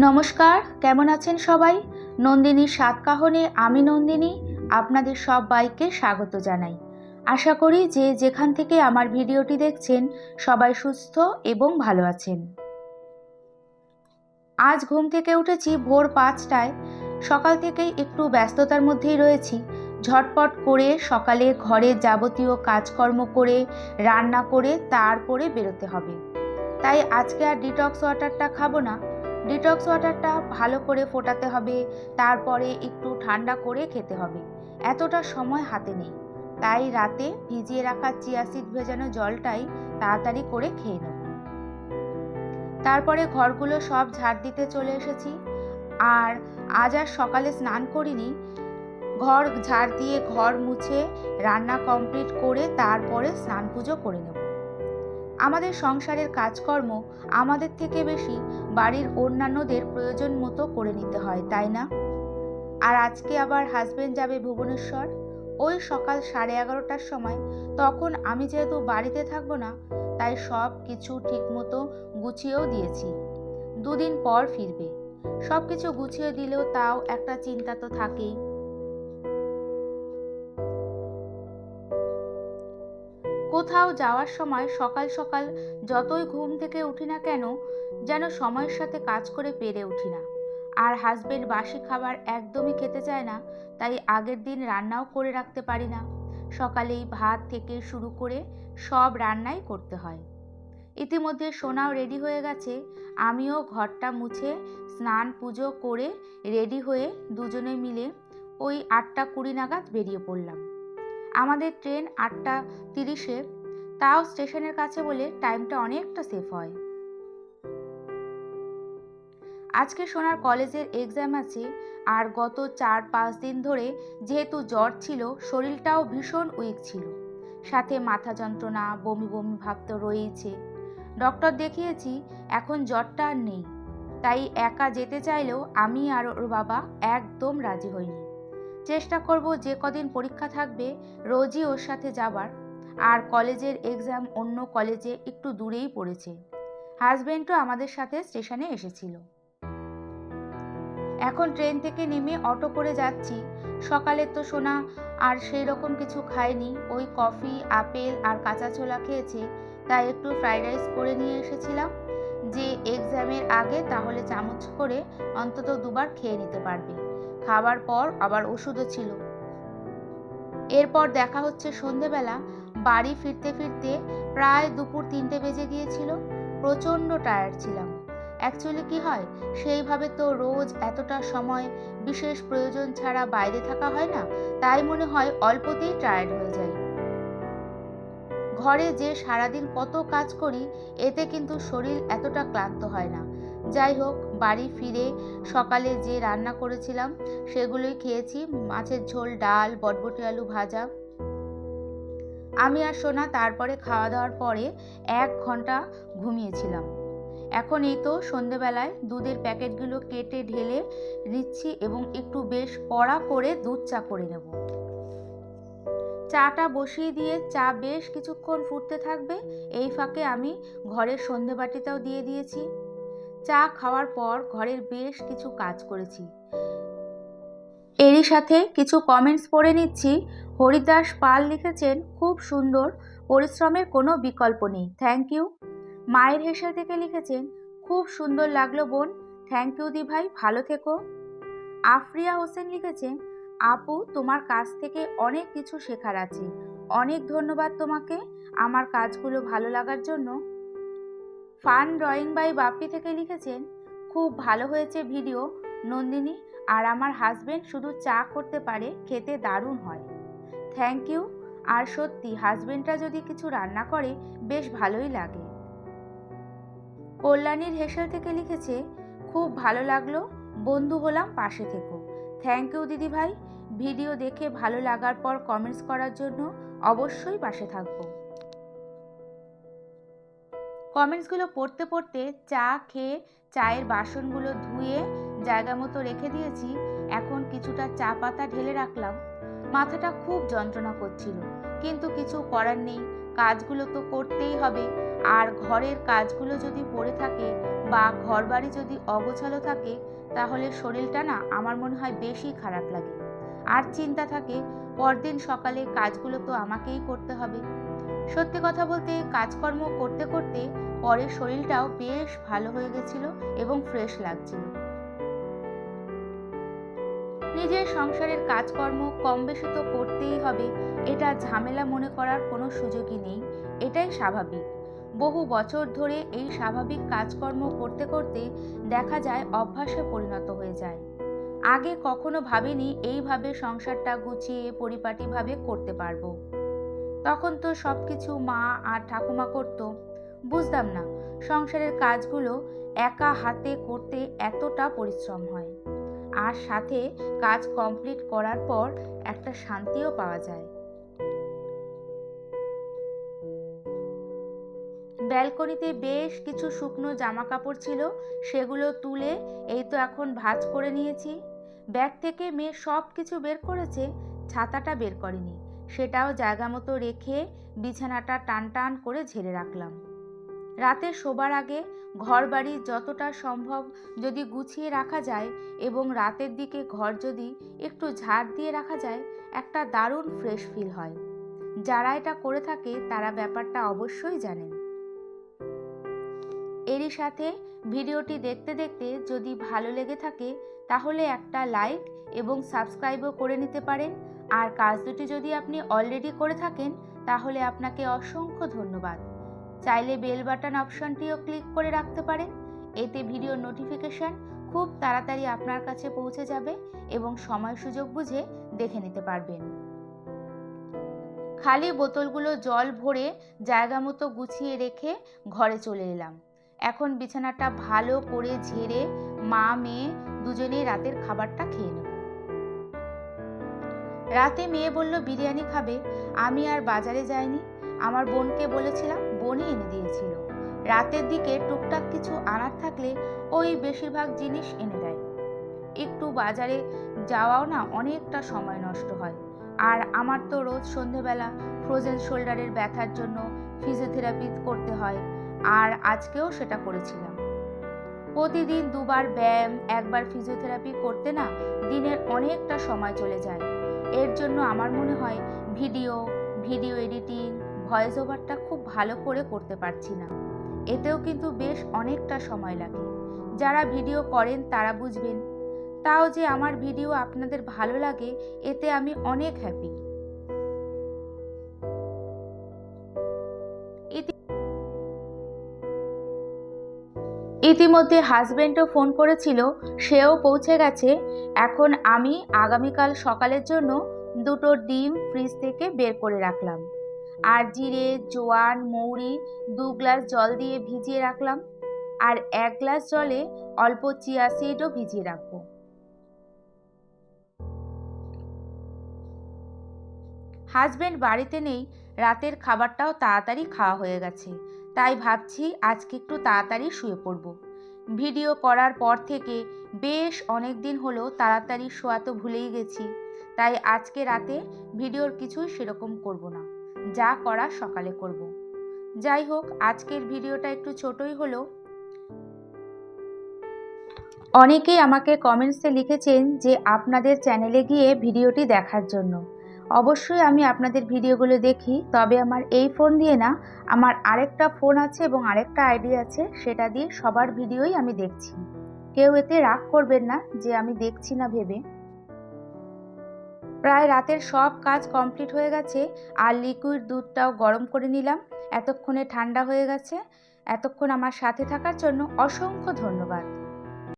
নমস্কার, কেমন আছেন সবাই? নন্দিনীর সাতকাহনে, আমি নন্দিনী, আপনাদের সব সবাইকে স্বাগত জানাই। আশা করি যে যেখান থেকে আমার ভিডিওটি দেখছেন, সবাই সুস্থ এবং ভালো আছেন। আজ ঘুম থেকে উঠেছি ভোর পাঁচটায়। সকাল থেকেই একটু ব্যস্ততার মধ্যেই রয়েছি। ঝটপট করে সকালে ঘরের যাবতীয় কাজকর্ম করে, রান্না করে, তারপরে বেরোতে হবে। তাই আজকে আর ডিটক্স ওয়াটারটা খাব না। ডিটক্স ওয়াটারটা ভালো করে ফোটাতে হবে, তারপরে একটু ঠান্ডা করে খেতে হবে। এতটা সময় হাতে নেই। তাই রাতে ভিজিয়ে রাখা চিয়া চিয়াসিড ভেজানো জলটাই তাড়াতাড়ি করে খেয়ে নেব। তারপরে ঘরগুলো সব ঝাড় দিতে চলে এসেছি। আর আজ আর সকালে স্নান করিনি। ঘর ঝাড় দিয়ে ঘর মুছে রান্না কমপ্লিট করে তারপরে স্নান পুজো করে নেব। আমাদের সংসারের কাজকর্ম আমাদের থেকে বেশি বাড়ির অন্যান্যদের প্রয়োজন মতো করে নিতে হয়, তাই না? আর আজকে আবার হাজবেন্ড যাবে ভুবনেশ্বর। ওই সকাল সাড়ে এগারোটার সময়। তখন আমি যেহেতু বাড়িতে থাকব না, তাই সব কিছু ঠিকমতো গুছিয়েও দিয়েছি। দুদিন পর ফিরবে। সব কিছু গুছিয়ে দিলেও তাও একটা চিন্তা তো থাকেই। কোথাও যাওয়ার সময় সকাল সকাল যতই ঘুম থেকে উঠি না কেন, যেন সময়ের সাথে কাজ করে পেরে উঠি না। আর হাজবেন্ড বাসি খাবার একদমই খেতে চায় না, তাই আগের দিন রান্নাও করে রাখতে পারি না। সকালেই ভাত থেকে শুরু করে সব রান্নাই করতে হয়। ইতিমধ্যে সোনাও রেডি হয়ে গেছে। আমিও ঘরটা মুছে স্নান পুজো করে রেডি হয়ে দুজনে মিলে ওই আটটা কুড়ি নাগাদ বেরিয়ে পড়লাম। আমাদের ট্রেন আটটা তিরিশে তাও স্টেশনের কাছে বলে টাইমটা অনেকটা সেফ হয়। আজকে সোনার কলেজের এক্সাম আছে আর গত চার পাঁচ দিন ধরে যেহেতু জ্বর ছিল, শরীরটাও ভীষণ উইক ছিল। সাথে মাথা যন্ত্রণা, বমি বমি ভাব তো রয়েইছে। ডক্টর দেখিয়েছি, এখন জ্বরটা আর নেই। তাই একা যেতে চাইলেও আমি আর ওর বাবা একদম রাজি হইনি। চেষ্টা করব যে কদিন পরীক্ষা থাকবে, রোজই ওর সাথে যাবার। আর কলেজের এক্সাম অন্য কলেজে একটু দূরেই পড়েছে। হাজবেন্ডও আমাদের সাথে স্টেশনে এসেছিল। এখন ট্রেন থেকে নেমে অটো করে যাচ্ছি। সকালে তো সোনা আর সেই রকম কিছু খায়নি। ওই কফি আপেল আর কাঁচা ছোলা খেয়েছে। তাই একটু ফ্রাইড রাইস করে নিয়ে এসেছিলাম। যে এক্সামের আগে তাহলে চামচ করে অন্তত দুবার খেয়ে নিতে পারবে। খাবার পর আবার ওষুধও ছিল। এরপর দেখা হচ্ছে সন্ধেবেলা। বাড়ি ফিরতে ফিরতে প্রায় দুপুর তিনটে বেজে গিয়েছিল, প্রচণ্ড টায়ার্ড ছিলাম। অ্যাকচুয়ালি কি হয়, সেইভাবে তো রোজ এতটা সময় বিশেষ প্রয়োজন ছাড়া বাইরে থাকা হয় না, তাই মনে হয় অল্পতেই টায়ার্ড হয়ে যায় ঘরে যে সারাদিন কত কাজ করি, এতে কিন্তু শরীর এতটা ক্লান্ত হয় না। যাই হোক, বাড়ি ফিরে সকালে যে রান্না করেছিলাম, সেগুলোই খেয়েছি। মাছের ঝোল, ডাল, বটবটি আলু ভাজা আমি আর সোনা তারপরে খাওয়া দাওয়ার পরে এক ঘণ্টা ঘুমিয়েছিলাম। এখন এই তো সন্ধেবেলায় দুধের প্যাকেটগুলো কেটে ঢেলে নিচ্ছি এবং একটু বেশ কড়া করে দুধ চা করে নেব। চাটা বসিয়ে দিয়ে চা বেশ কিছুক্ষণ ফুটতে থাকবে, এই ফাঁকে আমি ঘরের সন্ধে বাটিটাও দিয়ে দিয়েছি। চা খাওয়ার পর ঘরের বেশ কিছু কাজ করেছি। এরই সাথে কিছু কমেন্টস পড়ে নিচ্ছি। হরিদাস পাল লিখেছেন, খুব সুন্দর, পরিশ্রমের কোনো বিকল্প নেই। থ্যাংক ইউ মায়ের হেসেল থেকে লিখেছেন, খুব সুন্দর লাগল বোন। থ্যাংক ইউ দি ভাই ভালো থেকো। আফরিয়া হোসেন লিখেছেন, আপু, তোমার কাছ থেকে অনেক কিছু শেখার আছে। অনেক ধন্যবাদ তোমাকে আমার কাজগুলো ভালো লাগার জন্য। ফান ড্রয়িং বাই বাপ্পি থেকে লিখেছেন, খুব ভালো হয়েছে ভিডিও। নন্দিনী আর আমার হাজব্যান্ড শুধু চা করতে পারে, খেতে দারুণ হয়। থ্যাংক ইউ আর সত্যি হাজবেন্ডটা যদি কিছু রান্না করে, বেশ ভালোই লাগে। কল্যাণীর হেসেল থেকে লিখেছে, খুব ভালো লাগল, বন্ধু হলাম পাশে থেকো। থ্যাংক ইউ দিদি ভাই। ভিডিও দেখে ভালো লাগার পর কমেন্টস করার জন্য অবশ্যই পাশে থাকব। কমেন্টসগুলো পড়তে পড়তে চা খেয়ে, চায়ের বাসনগুলো ধুয়ে জায়গা মতো রেখে দিয়েছি, এখন কিছুটা চা পাতা ঢেলে রাখলাম। মাথাটা খুব যন্ত্রণা করছিল, কিন্তু কিছু করার নেই, কাজগুলো তো করতেই হবে। আর ঘরের কাজগুলো যদি পড়ে থাকে বা ঘরবাড়ি যদি অগোছালো থাকে, তাহলে শরীরটা না আমার মনে হয় বেশি খারাপ লাগে। আর চিন্তা থাকে, পরদিন সকালে কাজগুলো তো আমাকেই করতে হবে। সত্যি কথা বলতে, কাজকর্ম করতে করতে পরে শরীরটাও বেশ ভালো হয়ে গেছিল এবং ফ্রেশ লাগছিল। নিজের সংসারের কাজকর্ম কম বেশি তো করতেই হবে, এটা ঝামেলা মনে করার কোনো সুযোগই নেই, এটাই স্বাভাবিক। বহু বছর ধরে এই স্বাভাবিক কাজকর্ম করতে করতে দেখা যায় অভ্যাসে পরিণত হয়ে যায়। আগে কখনো ভাবিনি এইভাবে সংসারটা গুছিয়ে পরিপাটিভাবে করতে পারব। তখন তো সব কিছু মা আর ঠাকুমা করতো, বুঝতাম না সংসারের কাজগুলো একা হাতে করতে এতটা পরিশ্রম হয়। আর সাথে কাজ কমপ্লিট করার পর একটা শান্তিও পাওয়া যায়। ব্যালকনিতে বেশ কিছু শুকনো জামা কাপড় ছিল, সেগুলো তুলে এই তো এখন ভাজ করে নিয়েছি। ব্যাগ থেকে মেয়ে সব কিছু বের করেছে, ছাতাটা বের করেনি। সেটাও জায়গা মতো রেখে বিছানাটা টান টান করে ঝেড়ে রাখলাম। রাতে শোবার আগে ঘর বাড়ি যতটা সম্ভব যদি গুছিয়ে রাখা যায় এবং রাতের দিকে ঘর যদি একটু ঝাড় দিয়ে রাখা যায়, একটা দারুণ ফ্রেশ ফিল হয়। যারা এটা করে থাকে, তারা ব্যাপারটা অবশ্যই জানেন। এরই সাথে ভিডিওটি দেখতে দেখতে যদি ভালো লেগে থাকে, তাহলে একটা লাইক এবং সাবস্ক্রাইবও করে নিতে পারেন। আর কাজ দুটি যদি আপনি অলরেডি করে থাকেন, তাহলে আপনাকে অসংখ্য ধন্যবাদ। চাইলে বেল বাটন অপশনটিও ক্লিক করে রাখতে পারেন। এতে ভিডিও নোটিফিকেশন খুব তাড়াতাড়ি আপনার কাছে পৌঁছে যাবে এবং সময় সুযোগ বুঝে দেখে নিতে পারবেন। খালি বোতলগুলো জল ভরে জায়গা মতো গুছিয়ে রেখে ঘরে চলে এলাম। এখন বিছানাটা ভালো করে ঝেড়ে মা, মেয়ে দুজনেই রাতের খাবারটা খেয়ে নেব। রাতে মেয়ে বলল, বিরিয়ানি খাবে। আমি আর বাজারে যাইনি। আমার বোনকে বলেছিলাম, বোনই এনে দিয়েছিল। রাতের দিকে টুকটাক কিছু আনার থাকলে ওই বেশিরভাগ জিনিস এনে দেয়। একটু বাজারে যাওয়াও না অনেকটা সময় নষ্ট হয়। আর আমার তো রোজ সন্ধেবেলা ফ্রোজেন শোল্ডারের ব্যথার জন্য ফিজিওথেরাপি করতে হয়, আর আজকেও সেটা করেছিলাম। প্রতিদিন দুবার ব্যায়াম, একবার ফিজিওথেরাপি করতে না দিনের অনেকটা সময় চলে যায়। এর জন্য আমার মনে হয় ভিডিও ভিডিও এডিটিং ভয়েস ওভারটা খুব ভালো করে করতে পারছি না। এতেও কিন্তু বেশ অনেকটা সময় লাগে। যারা ভিডিও করেন তারা বুঝবেন। তাও যে আমার ভিডিও আপনাদের ভালো লাগে, এতে আমি অনেক হ্যাপি ইতিমধ্যে হাজবেন্ডও ফোন করেছিল, সেও পৌঁছে গেছে। এখন আমি আগামীকাল সকালের জন্য দুটো ডিম ফ্রিজ থেকে বের করে রাখলাম। আর জিরে জোয়ান, মৌরি দু গ্লাস জল দিয়ে ভিজিয়ে রাখলাম আর এক গ্লাস জলে অল্প চিয়া সিডও ভিজিয়ে রাখব। হাজবেন্ড বাড়িতে নেই, রাতের খাবারটাও তাড়াতাড়ি খাওয়া হয়ে গেছে, তাই ভাবছি আজকে একটু তাড়াতাড়ি শুয়ে পড়ব। ভিডিও করার পর থেকে বেশ অনেক দিন হলো তাড়াতাড়ি শোয়া তো ভুলেই গেছি, তাই আজকে রাতে ভিডিওর কিছুই সেরকম করব না। যা করা সকালে করব। যাই হোক, আজকের ভিডিওটা একটু ছোটই হলো। অনেকেই আমাকে কমেন্টসে লিখেছেন যে আপনাদের চ্যানেলে গিয়ে ভিডিওটি দেখার জন্য। অবশ্যই আমি আপনাদের ভিডিওগুলো দেখি, তবে আমার এই ফোন দিয়ে না, আমার আরেকটা ফোন আছে এবং আরেকটা আইডি আছে, সেটা দিয়ে সবার ভিডিওই আমি দেখছি। কেউ এতে রাগ করবেন না যে আমি দেখছি না ভেবে। প্রায় রাতের সব কাজ কমপ্লিট হয়ে গেছে, আর লিকুইড দুধটাও গরম করে নিলাম। এতক্ষণে ঠান্ডা হয়ে গেছে। এতক্ষণ আমার সাথে থাকার জন্য অসংখ্য ধন্যবাদ।